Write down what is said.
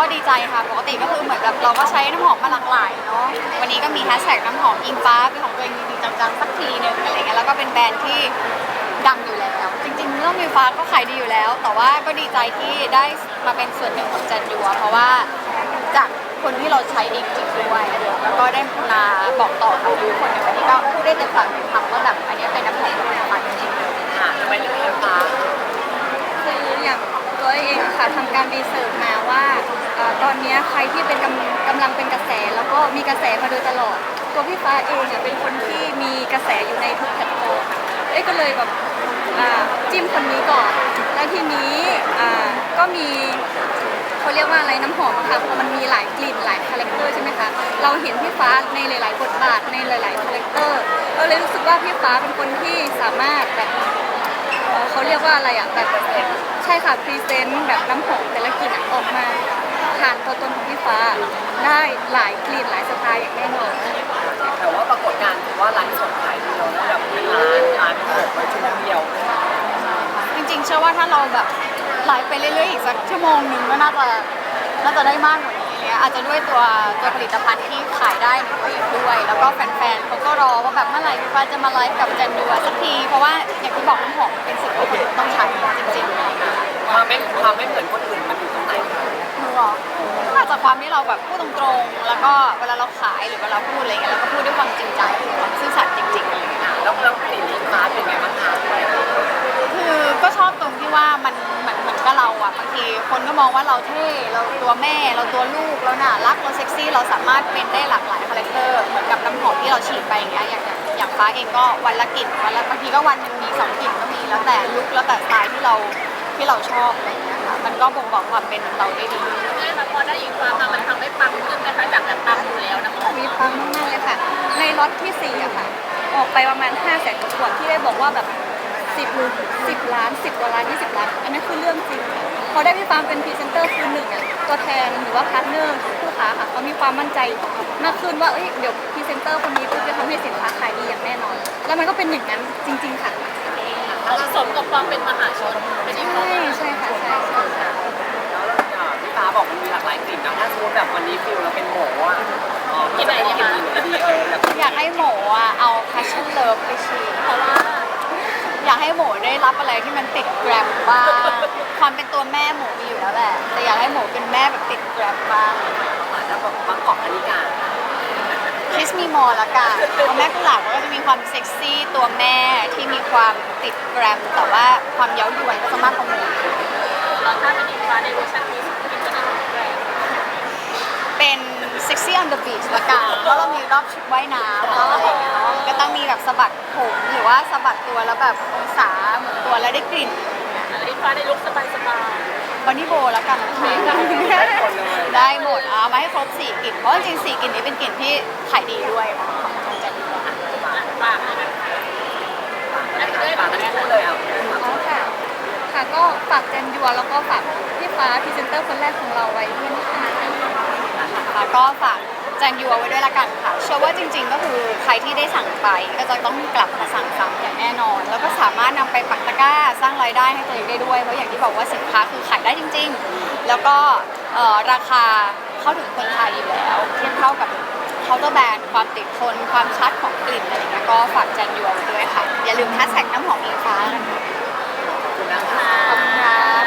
ก็ดีใจค่ะ ปกติก็คือเหมือนแบบเราก็ใช้น้ำหอมมาหลากหลายเนาะ วันนี้ก็มีแฮชแท็กน้ำหอมอิงฟ้าเป็นของตัวเองจริงๆจังๆสักทีหนึงอะไรเงี้ย แล้วก็เป็นแบรนด์ที่ดังอยู่แล้ว จริงๆเรื่องอิงฟ้าก็ขายดีอยู่แล้ว แต่ว่าก็ดีใจที่ได้มาเป็นส่วนหนึ่งของจันยัวเพราะว่าจากคนที่เราใช้เองจริงด้วยแล้วก็ได้มาบอกต่อกับทุกคนในวันนี้ก็พูดได้เต็มปาก ตอนนี้ใครที่เป็นกำกำลังเป็นกระแสแล้วก็มีกระแสมาโดยตลอด ตัวพี่ฟ้าเองอะเป็นคนที่มีกระแสอยู่ในทุกแพลตฟอร์มเอ้ยก็เลยแบบอ่าจิ้มคนนี้ก่อน แล้วทีนี้อ่าก็มีเขาเรียกว่าอะไรน้ำหอมอะค่ะพอมันมีหลายกลิ่นหลายคาแรคเตอร์ใช่ไหมคะ เราเห็นพี่ฟ้าในหลาย ๆ บทบาทในหลาย ๆ คาแรคเตอร์ เราเลยรู้สึกว่าพี่ฟ้าเป็นคนที่สามารถแบบเขาเรียกว่าอะไรอะแบบใช่ค่ะพรีเซนต์แบบน้ำหอมแต่ละกลิ่นออกมา ผ่านตัวตนของพี่ฟ้าได้หลายกลิ่นหลายสไตล์อย่างแน่นอน แต่ว่าปรากฏการณ์คือว่าร้านสดขายดีแล้วแบบเป็นร้านร้านหกไว้ชั่วโมงเดียวจริงๆ เชื่อว่าถ้าเราแบบไลฟ์ไปเรื่อยๆ อีกสักชั่วโมงหนึ่งก็น่าจะน่าจะได้มากกว่านี้เนี่ยอาจจะด้วยตัวตัวผลิตภัณฑ์ที่ขายได้ในตัวเองด้วย แล้วก็แฟนๆเขาก็รอว่าแบบเมื่อไหร่พี่ฟ้าจะมาไลฟ์กับจันดัวสักที เพราะว่าอย่างที่บอกน้ำหอมเป็นสิ่งที่คนต้องใช้จริงๆ ความไม่ความไม่เหมือนคนอื่นมันอยู่ตรงไหนคะ หนูเหรอมาจากความที่เราแบบพูดตรงๆ แล้วก็เวลาเราขายหรือเวลาพูดอะไรเงี้ยเราก็พูดด้วยความจริงใจความซื่อสัตย์จริงๆอะไรเงี้ยแล้วแล้วกลิ่นอิงฟ้าเป็นไงบ้างคะคือก็ชอบตรงที่ว่ามันเหมือนเหมือนกับเราอะบางทีคนก็มองว่าเราเท่เราตัวแม่เราตัวลูกเราน่ารักเราเซ็กซี่เราสามารถเป็นได้หลากหลายคาแรคเตอร์เหมือนกับน้ำหอมที่เราฉีดไปอย่างเงี้ยอย่างอย่างอย่างฟ้าเองก็วันละกลิ่นวันละบางทีก็วันหนึงมีสองกลิ่นก็มีแล้วแต่ลุคแล้วแต่สไตล์ที่เรา ที่เราชอบอะไรเงี้ยค่ะมันก็บ่งบอกความเป็นเราได้ดีพอได้ยิงฟ้ามามันทำให้ปังขึ้นนะคะจากแบบปังอยู่แล้วนะคะมีฟังมากๆเลยค่ะ ในล็อตที่สี่อะค่ะ ออกไปประมาณ5 0 0แสนกว่าขวดที่ได้บอกว่าแบบ10 10 ล้าน 10กว่าล้าน 20 ล้าน อันนั้นคือเรื่องจริงพอได้พี่ฟาร์มเป็นพรีเซนเตอร์คือหนึ่งอะตัวแทนหรือว่าพาร์ทเนอร์ผู้ค้าค่ะเขามีความมั่นใจมากขึ้นว่าเอ้ยเดี๋ยวพรีเซนเตอร์คนนี้จะทำให้สินค้าขายดีอย่างแน่นอน แล้วมันก็เป็นอย่างนั้นจริง ๆ ค่ะ สมกับความเป็นมหาชนเป็นอีก ใช่ใช่ค่ะใช่ใช่ค่ะ แล้วอ่าพี่ฟ้าบอกมันมีหลากหลาย กลิ่นนะถ้าสมมติแบบวันนี้ฟิลเราเป็นหมูอะอ๋อกินไหนดีคะดีเออแบบอยากให้หมูอะเอา passion love ไปฉีดเพราะว่าอยากให้หมูได้รับอะไรที่มันติดแกรมบ้าง ความเป็นตัวแม่หมูมีอยู่แล้วแหละ แต่อยากให้หมูเป็นแม่แบบติดแกรมบ้างแล้วแบบบางกอกอนิกาคิสมีมอละกันเพราะแม่กุหลาบก็จะมีความเซ็กซี่ตัวแม่ที่มีความติดแกรม แต่ว่าความเย้ายวนก็จะมากกว่าหมูตอนถ้าเป็นอีกฟ้าในเวอร์ชันนี้เป็นจะได้แรง เป็นเซ็กซี่ on the beach ละกันเพราะเรามีรอบชุดว่ายน้ำแล้วอะไรอย่างเงี้ยเนาะก็ต้องมีแบบสะบัดผมหรือว่าสะบัดตัวแล้วแบบองศาเหมือนตัวแล้วได้กลิ่นอีกฟ้าในลุคสบายสบายบอนนี่โบแล้วกันได้หมดเอามาให้ครบสี่กลิ่นเพราะจริงๆสี่กลิ่นนี้เป็นกลิ่นที่ขายดีด้วยของทางจันทร์ฝากเลยนะคะได้ค่ะฝากทั้งคู่เลยอะอ๋อค่ะค่ะก็ฝากแจนยัวแล้วก็ฝากพี่ฟ้าพรีเซนเตอร์คนแรกของเราไว้ด้วยนะคะ นะคะ ก็ฝากแจงยูเอาไว้ด้วยละกันค่ะ เชื่อว่าจริง ๆ ก็คือใครที่ได้สั่งไปก็จะต้องกลับมาสั่งซ้ำอย่างแน่นอน แล้วก็สามารถนำไปปักตะกร้าสร้างรายได้ให้ตัวเองได้ด้วย เพราะอย่างที่บอกว่าสินค้าคือขายได้จริง ๆ แล้วก็ราคาเข้าถึงคนไทยอยู่แล้วเทียบเท่ากับเคาน์เตอร์แบรนด์ความติดทนความชัดของกลิ่นอะไรเงี้ยก็ฝากแจงยูเอาไว้ด้วยค่ะ อย่าลืมแฮชแท็กน้ำหอมอิงฟ้านะคะขอบคุณค่ะ